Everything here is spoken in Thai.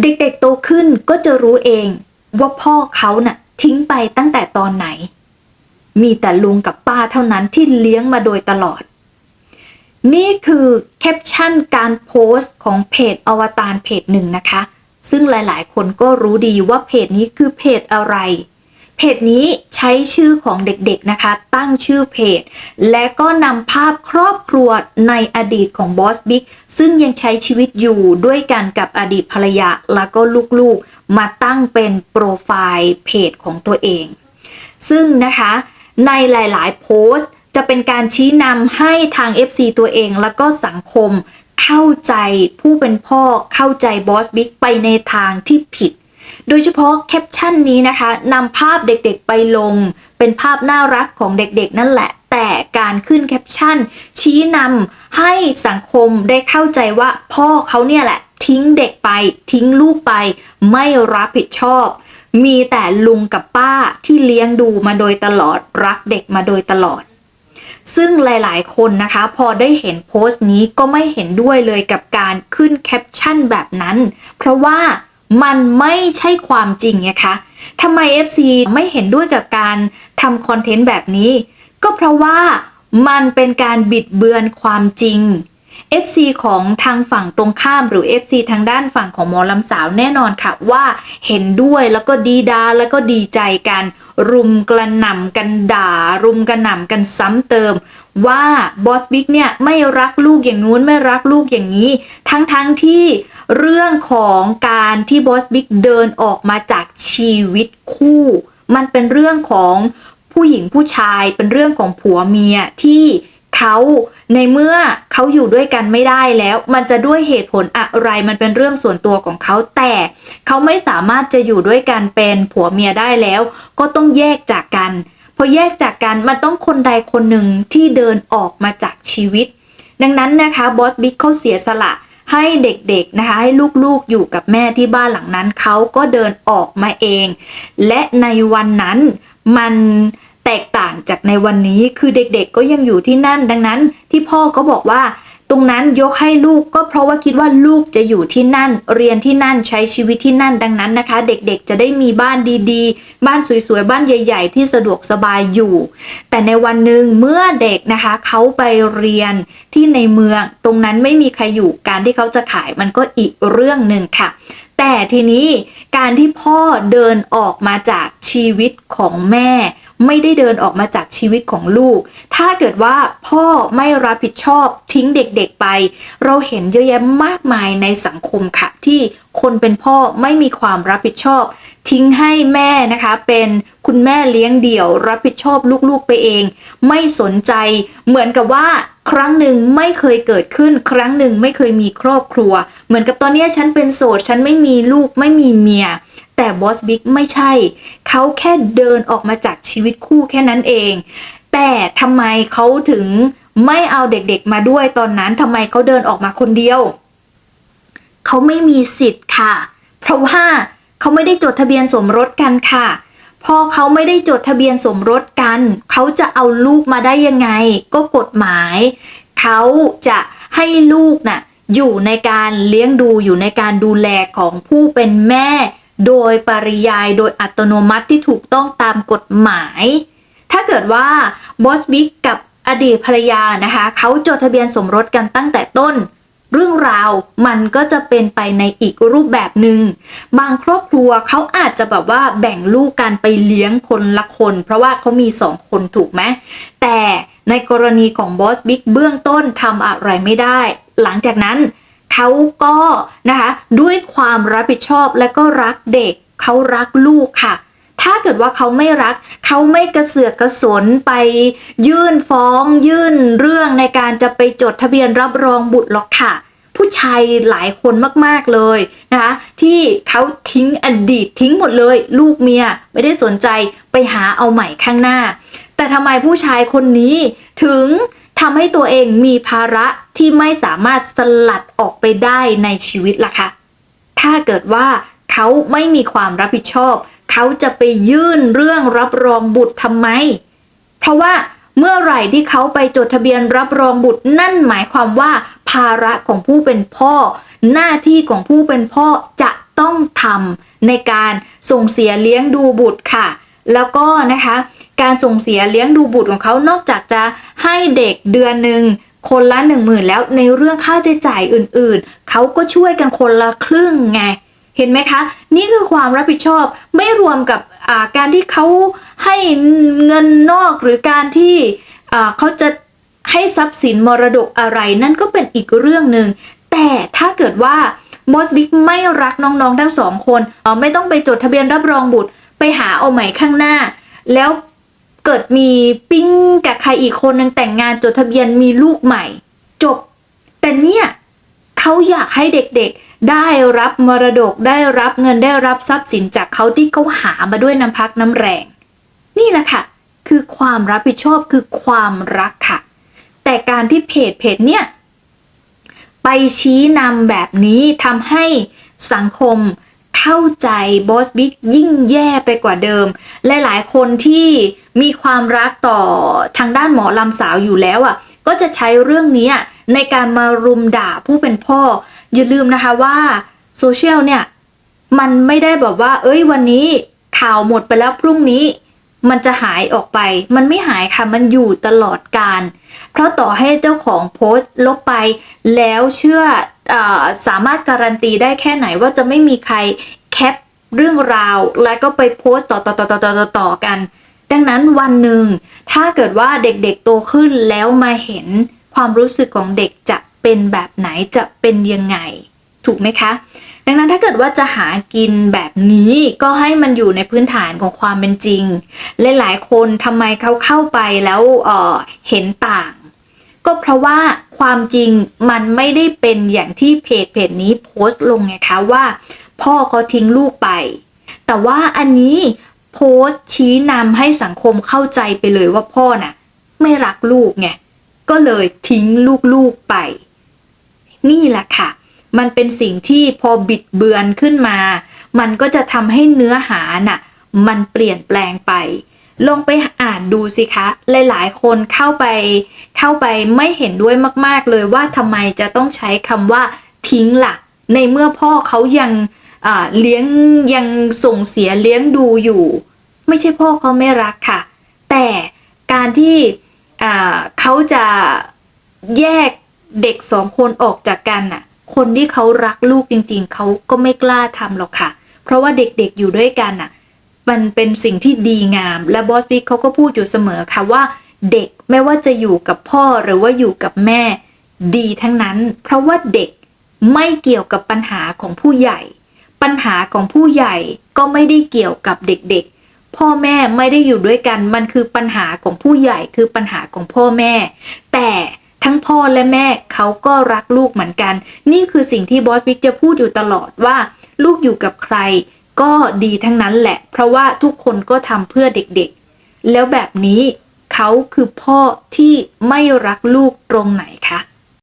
เด็กๆโตขึ้นก็จะรู้เองว่าพ่อเขาน่ะทิ้งไปตั้งแต่ตอนไหน มีแต่ลุงกับป้าเท่านั้นที่เลี้ยงมาโดยตลอด นี่คือแคปชั่นการโพสต์ของเพจอวตารเพจหนึ่งนะคะ ซึ่งหลายๆ คนก็รู้ดีว่าเพจนี้คือเพจอะไร เพจนี้ ช้ชื่อของเด็กๆนะคะ ตั้งชื่อเพจ และก็นำภาพครอบครัวในอดีตของบอสบิ๊กซึ่งยังใช้ชีวิตอยู่ด้วยกันกับอดีตภรรยาแล้วก็ลูกๆ มาตั้งเป็นโปรไฟล์เพจของตัวเอง ซึ่งนะคะในหลายๆ โพสต์จะเป็นการชี้นำให้ทาง FC ตัวเองแล้วก็สังคมเข้าใจผู้เป็นพ่อเข้าใจบอสบิ๊กไปในทางที่ผิด โดยเฉพาะแคปชั่นนี้นะคะนำภาพเด็กๆไปลง เป็นภาพน่ารักของเด็กๆ นั่นแหละ แต่การขึ้นแคปชั่น ชี้นำให้สังคมได้เข้าใจว่าพ่อเขาเนี่ยแหละ ทิ้งเด็กไป ทิ้งลูกไป ไม่รับผิดชอบ มีแต่ลุงกับป้าที่เลี้ยงดูมาโดยตลอดรักเด็กมาโดยตลอดซึ่งหลายๆ คนนะคะ พอได้เห็นโพสต์นี้ก็ไม่เห็นด้วยเลยกับการขึ้นแคปชั่นแบบนั้น เพราะว่า มันไม่ใช่ความจริงไงคะทำไม FC ไม่เห็นด้วยกับการทำคอนเทนต์แบบนี้ ก็เพราะว่ามันเป็นการบิดเบือนความจริง FC ของทางฝั่งตรงข้ามหรือ FC ทางด้านฝั่งของหมอลำสาวแน่นอนค่ะว่าเห็นด้วยแล้วก็ดีดาแล้วก็ดีใจกัน รุมกระหน่ำกันด่า รุมกระหน่ำกันซ้ำเติม ว่าบอสบิ๊กเนี่ยไม่รักลูกอย่างนู้นไม่รักลูกอย่างนี้ ทั้งๆทที่ เรื่องของการที่บอสบิ๊กเดินออกมาจากชีวิตคู่ มันเป็นเรื่องของผู้หญิงผู้ชายเป็นเรื่องของผัวเมียที่เขาในเมื่อเขาอยู่ด้วยกันไม่ได้แล้ว มันจะด้วยเหตุผลอะไรมันเป็นเรื่องส่วนตัวของเขาแต่เขาไม่สามารถจะอยู่ด้วยกันเป็นผัวเมียได้แล้ว ก็ต้องแยกจากกันพอแยกจากกันมันต้องคนใดคนหนึ่งที่เดินออกมาจากชีวิต ดังนั้นนะคะบอสบิ๊กเขาเสียสละ ให้เด็กๆนะคะให้ลูกๆอยู่กับแม่ที่บ้านหลังนั้นเขาก็เดินออกมาเอง และในวันนั้นมันแตกต่างจากในวันนี้คือเด็กๆก็ยังอยู่ที่นั่นดังนั้นที่พ่อก็บอกว่า ตรงนั้นยกให้ลูกก็เพราะว่าคิดว่าลูกจะอยู่ที่นั่น เรียนที่นั่นใช้ชีวิตที่นั่นดังนั้นนะคะ เด็กๆจะได้มีบ้านดีๆ บ้านสวยๆ บ้านใหญ่ ๆ ที่สะดวกสบายอยู่ แต่ในวันหนึ่งเมื่อเด็กนะคะเขาไปเรียนที่ในเมือง ตรงนั้นไม่มีใครอยู่การที่เขาจะขายมันก็อีกเรื่องหนึ่งค่ะ แต่ทีนี้การที่พ่อเดินออกมาจากชีวิตของแม่ ไม่ได้เดินออกมาจากชีวิตของลูก ถ้าเกิดว่าพ่อไม่รับผิดชอบทิ้งเด็กๆไป เราเห็นเยอะแยะมากมายในสังคมค่ะ ที่คนเป็นพ่อไม่มีความรับผิดชอบ ทิ้งให้แม่นะคะเป็นคุณแม่เลี้ยงเดี่ยว รับผิดชอบลูกๆไปเอง ไม่สนใจเหมือนกับว่า ครั้งหนึ่งไม่เคยเกิดขึ้น ครั้งหนึ่งไม่เคยมีครอบครัว เหมือนกับตอนนี้ฉันเป็นโสด ฉันไม่มีลูกไม่มีเมีย แต่บอสบิ๊กไม่ใช่ เขาแค่เดินออกมาจากชีวิตคู่แค่นั้นเอง แต่ทำไมเขาถึงไม่เอาเด็กๆมาด้วยตอนนั้นทำไมเขาเดินออกมาคนเดียว เขาไม่มีสิทธิ์ค่ะ เพราะว่าเขาไม่ได้จดทะเบียนสมรสกันค่ะ พอเขาไม่ได้จดทะเบียนสมรสกัน เขาจะเอาลูกมาได้ยังไง ก็กฎหมาย เขาจะให้ลูกน่ะอยู่ในการเลี้ยงดูอยู่ในการดูแลของผู้เป็นแม่ โดยปริยายโดยอัตโนมัติที่ถูกต้องตามกฎหมาย ถ้าเกิดว่าบอสบิ๊กกับอดีตภรรยานะคะ เขาจดทะเบียนสมรสกันตั้งแต่ต้น เรื่องราวมันก็จะเป็นไปในอีกรูปแบบหนึ่งบางครอบครัวเขาอาจจะแบบว่าแบ่งลูกกันไปเลี้ยงคนละคน เพราะว่าเขามีสองคนถูกไหมแต่ในกรณีของบอสบิ๊กเบื้องต้นทำอะไรไม่ได้ หลังจากนั้นเขาก็นะคะด้วยความรับผิดชอบและก็รักเด็กเขารักลูกค่ะ ถ้าเกิดว่าเขาไม่รัก เขาไม่กระเสือกกระสนไปยื่นฟ้อง ยื่นเรื่องในการจะไปจดทะเบียนรับรองบุตรหรอกค่ะ ผู้ชายหลายคนมากๆเลยนะคะที่เขาทิ้งอดีตทิ้งหมดเลย ลูกเมียไม่ได้สนใจไปหาเอาใหม่ข้างหน้า แต่ทำไมผู้ชายคนนี้ถึงทำให้ตัวเองมีภาระที่ไม่สามารถสลัดออกไปได้ในชีวิตล่ะคะ ถ้าเกิดว่าเขาไม่มีความรับผิดชอบ เขาจะไปยื่นเรื่องรับรองบุตรทำไม เพราะว่าเมื่อไหร่ที่เขาไปจดทะเบียนรับรองบุตรนั่นหมายความว่า ภาระของผู้เป็นพ่อ หน้าที่ของผู้เป็นพ่อจะต้องต้องทำในการส่งเสียเลี้ยงดูบุตรค่ะ แล้วก็นะคะการส่งเสียเลี้ยงดูบุตรของเขานอกจากจะให้เด็กเดือนหนึ่งคนละหนึ่งหมื่นแล้วในเรื่องค่าใช้จ่ายอื่นๆ เขาก็ช่วยกันคนละครึ่งไง เห็นไหมคะ นี่คือความรับผิดชอบไม่รวมกับการที่เขาให้เงินนอกหรือการที่เขาจะให้ทรัพย์สินมรดกอะไรนั่นก็เป็นอีกเรื่องหนึ่งแต่ถ้าเกิดว่าบอสบิ๊กไม่รักน้องๆทั้งสองคนไม่ต้องไปจดทะเบียนรับรองบุตรไปหาเอาใหม่ข้างหน้า แล้วเกิดมีปิ้งกับใครอีกคนหนึงแต่งงานจดทะเบียนมีลูกใหม่ จบ แต่เนี่ยเขาอยากให้เด็กๆ ได้รับมรดกได้รับเงินได้รับทรัพย์สินจากเขาที่เขาหามาด้วยน้ำพักน้ำแรง นี่แหละค่ะ คือความรับผิดชอบคือความรักค่ะ แต่การที่เพจเพจเนี่ย ไปชี้นำแบบนี้ทำให้สังคมเข้าใจบอสบิ๊กยิ่งแย่ไปกว่าเดิมหลายๆคนที่มีความรักต่อทางด้านหมอลำสาวอยู่แล้วอะก็จะใช้เรื่องนี้ในการมารุมด่าผู้เป็นพ่อ อย่าลืมนะคะว่าโซเชียลเนี่ยมันไม่ได้แบบว่า เอ้ยวันนี้ข่าวหมดไปแล้วพรุ่งนี้ มันจะหายออกไป มันไม่หายค่ะมันอยู่ตลอดการ เพราะต่อให้เจ้าของโพสต์ลบไปแล้วเชื่ออสามารถการันตีได้แค่ไหนว่าจะไม่มีใครแคปเรื่องราว แล้วก็ไปโพสต์ต่อต่อต่อต่อต่อต่อต่อกัน ดังนั้นวันหนึ่งถ้าเกิดว่าเด็กๆโตขึ้นแล้วมาเห็นความรู้สึกของเด็กจะ เป็นแบบไหนจะเป็นยังไง ถูกไหมคะ ดังนั้นถ้าเกิดว่าจะหากินแบบนี้ก็ให้มันอยู่ในพื้นฐานของความเป็นจริงหลายๆคนทำไมเขาเข้าไปแล้วเออเห็นต่าง ก็เพราะว่าความจริงมันไม่ได้เป็นอย่างที่เพจเพจนี้โพสต์ลงไงคะว่า พ่อเขาทิ้งลูกไป แต่ว่าอันนี้โพสต์ชี้นำให้สังคมเข้าใจไปเลยว่าพ่อน่ะ ไม่รักลูกไง ก็เลยทิ้งลูกๆไป นี่แหละค่ะ มันเป็นสิ่งที่พอบิดเบือนขึ้นมา มันก็จะทำให้เนื้อหาน่ะ มันเปลี่ยนแปลงไป ลองไปอ่านดูสิคะ หลาย ๆ คนเข้าไป เข้าไปไม่เห็นด้วยมาก ๆ เลยว่าทำไมจะต้องใช้คำว่าทิ้งล่ะ ในเมื่อพ่อเขายังเลี้ยงยังส่งเสียเลี้ยงดูอยู่ ไม่ใช่พ่อเขาไม่รักค่ะ แต่การที่เขาจะแยก เด็กสองคนออกจากกันน่ะ คนที่เขารักลูกจริง ๆ เขาก็ไม่กล้าทำหรอกค่ะ เพราะว่าเด็กๆอยู่ด้วยกันน่ะ มันเป็นสิ่งที่ดีงาม และบอสบิ๊กเขาก็พูดอยู่เสมอค่ะว่า เด็กไม่ว่าจะอยู่กับพ่อหรือว่าอยู่กับแม่ ดีทั้งนั้น เพราะว่าเด็กไม่เกี่ยวกับปัญหาของผู้ใหญ่ ปัญหาของผู้ใหญ่ก็ไม่ได้เกี่ยวกับเด็กๆ พ่อแม่ไม่ได้อยู่ด้วยกัน มันคือปัญหาของผู้ใหญ่คือปัญหาของพ่อแม่ แต่ ทั้งพ่อและแม่เขาก็รักลูกเหมือนกัน นี่คือสิ่งที่บอสบิ๊กจะพูดอยู่ตลอดว่า ลูกอยู่กับใคร ก็ดีทั้งนั้นแหละ เพราะว่าทุกคนก็ทำเพื่อเด็กๆ แล้วแบบนี้เขาคือพ่อที่ไม่รักลูกตรงไหนคะ